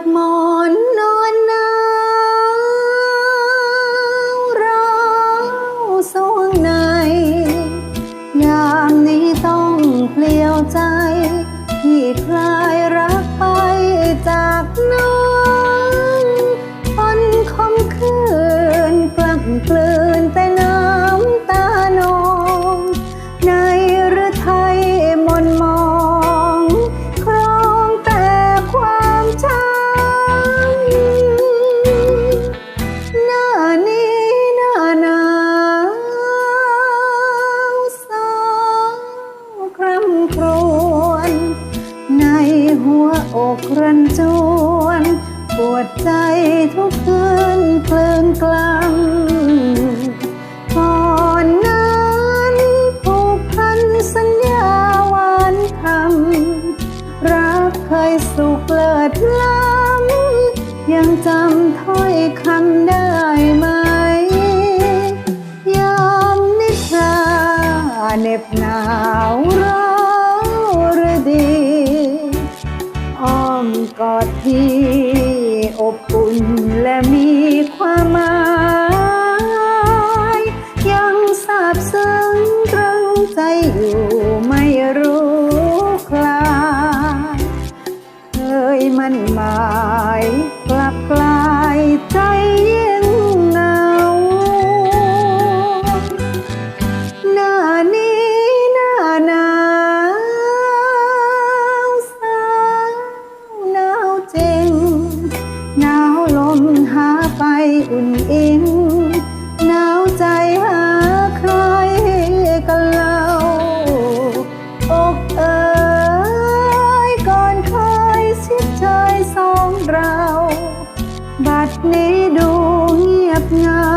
ด กรันจวน ปวดใจทุกคืนเพลินกลำก่อนนั้นผูกพันสัญญาหวานคำรักเคยสุขเลิศล้ำยังจำถ้อยคำได้ไหมยามนิทราเน็บหนาวร้าวระดี กอดที่อบอุ่นและมีความหมาย ยังสาบซึ้งตรึงใจอยู่ไม่รู้คลายเคยมันมา ไฟอุ่นอินหนาวใจหาใครกันเล่าอกเอ๋ยก่อนเคยชิดใจสองเรา บัดนี้ดูเงียบเงา